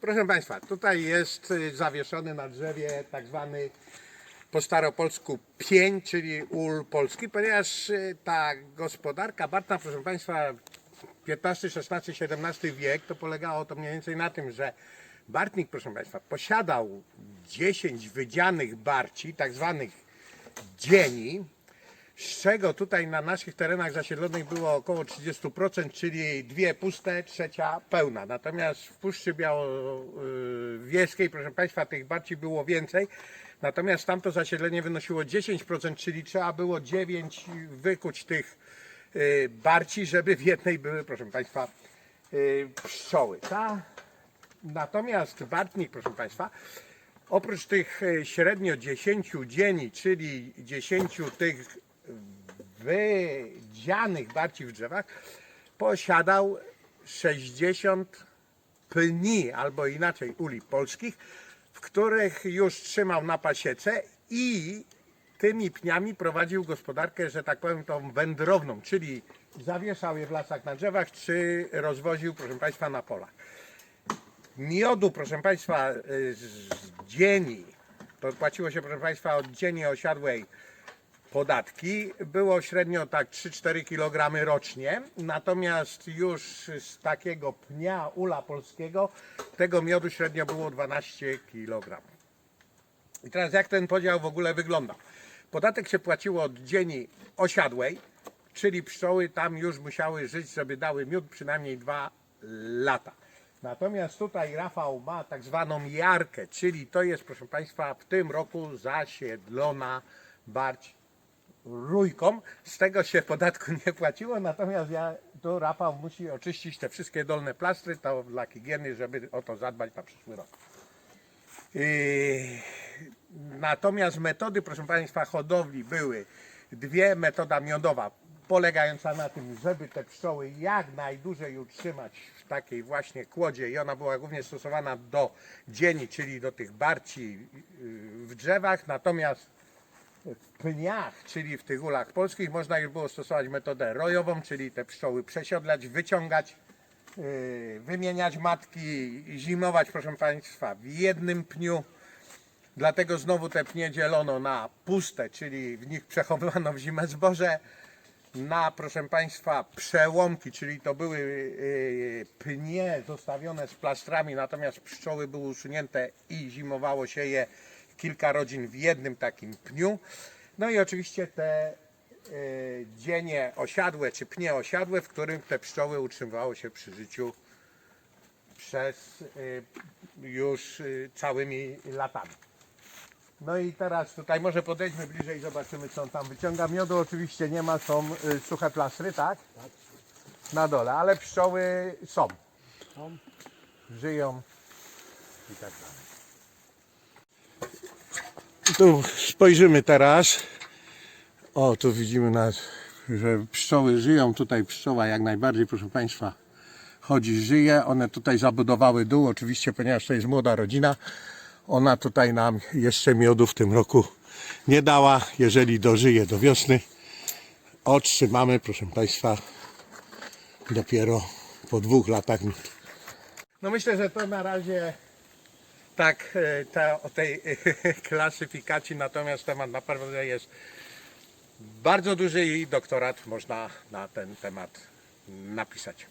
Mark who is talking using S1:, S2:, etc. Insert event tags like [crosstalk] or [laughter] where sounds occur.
S1: Proszę Państwa, tutaj jest y, zawieszony na drzewie tak zwany po staropolsku pień, czyli ul polski, ponieważ y, ta gospodarka bartna, proszę Państwa, XV, XVI, XVII wiek, to polegało to mniej więcej na tym, że bartnik, proszę Państwa, posiadał 10 wydzianych barci, tak zwanych dzieni, z czego tutaj na naszych terenach zasiedlonych było około 30%, czyli dwie puste, trzecia pełna. Natomiast w Puszczy Białowieskiej, proszę Państwa, tych barci było więcej. Natomiast tamto zasiedlenie wynosiło 10%, czyli trzeba było 9 wykuć tych y, barci, żeby w jednej były, proszę Państwa, y, pszczoły. Ta, natomiast bartnik, proszę Państwa, Oprócz tych e, średnio 10 dzieni, czyli 10 tych wydzianych barci w drzewach, posiadał 60 pni, albo inaczej uli polskich, w których już trzymał na pasiece i tymi pniami prowadził gospodarkę, że tak powiem, tą wędrowną, czyli zawieszał je w lasach na drzewach, czy rozwoził, proszę Państwa, na polach. Miodu, proszę Państwa, z dzieni, to płaciło się, proszę Państwa, od dzieni osiadłej podatki, było średnio tak 3-4 kg rocznie, natomiast już z takiego pnia ula polskiego tego miodu średnio było 12 kg. I teraz jak ten podział w ogóle wygląda? Podatek się płaciło od dzieni osiadłej, czyli pszczoły tam już musiały żyć, żeby dały miód przynajmniej dwa lata. Natomiast tutaj Rafał ma tak zwaną jarkę, czyli to jest, proszę Państwa, w tym roku zasiedlona barć rójką. Z tego się podatku [laughs] nie płaciło, natomiast ja, tu Rafał musi oczyścić te wszystkie dolne plastry, to dla higieny, żeby o to zadbać na przyszły rok. Natomiast metody, proszę Państwa, hodowli były dwie. Metoda miodowa, polegająca na tym, żeby te pszczoły jak najdłużej utrzymać w takiej właśnie kłodzie i ona była głównie stosowana do dzieni, czyli do tych barci yy, w drzewach. Natomiast pniach, czyli w tych ulach polskich, można już było stosować metodę rojową, czyli te pszczoły przesiodlać, wyciągać, yy, wymieniać matki, zimować, proszę Państwa, w jednym pniu. Dlatego znowu te pnie dzielono na puste, czyli w nich przechowywano w zimę zboże, na, proszę Państwa, przełomki, czyli to były yy, pnie zostawione z plastrami, natomiast pszczoły były usunięte i zimowało się je kilka rodzin w jednym takim pniu. No i oczywiście te yy, dzienie osiadłe, czy pnie osiadłe, w którym te pszczoły utrzymywało się przy życiu przez y, już y, całymi latami. No i teraz tutaj może podejdźmy bliżej, zobaczymy co on tam wyciąga. Miodu oczywiście nie ma, są y, suche plastry, tak? Tak. Na dole, ale pszczoły są.
S2: Są.
S1: Żyją i tak dalej. Tu spojrzymy teraz. O, tu widzimy, nas, że pszczoły żyją. Tutaj pszczoła jak najbardziej, proszę Państwa, chodzi, żyje. One tutaj zabudowały dół, oczywiście, ponieważ to jest młoda rodzina. Ona tutaj nam jeszcze miodu w tym roku nie dała. Jeżeli dożyje do wiosny, otrzymamy, proszę Państwa, dopiero po dwóch latach. No myślę, że to na razie tak e, te, o tej [laughs] klasyfikacji, natomiast temat naprawdę jest bardzo duży i doktorat można na ten temat napisać.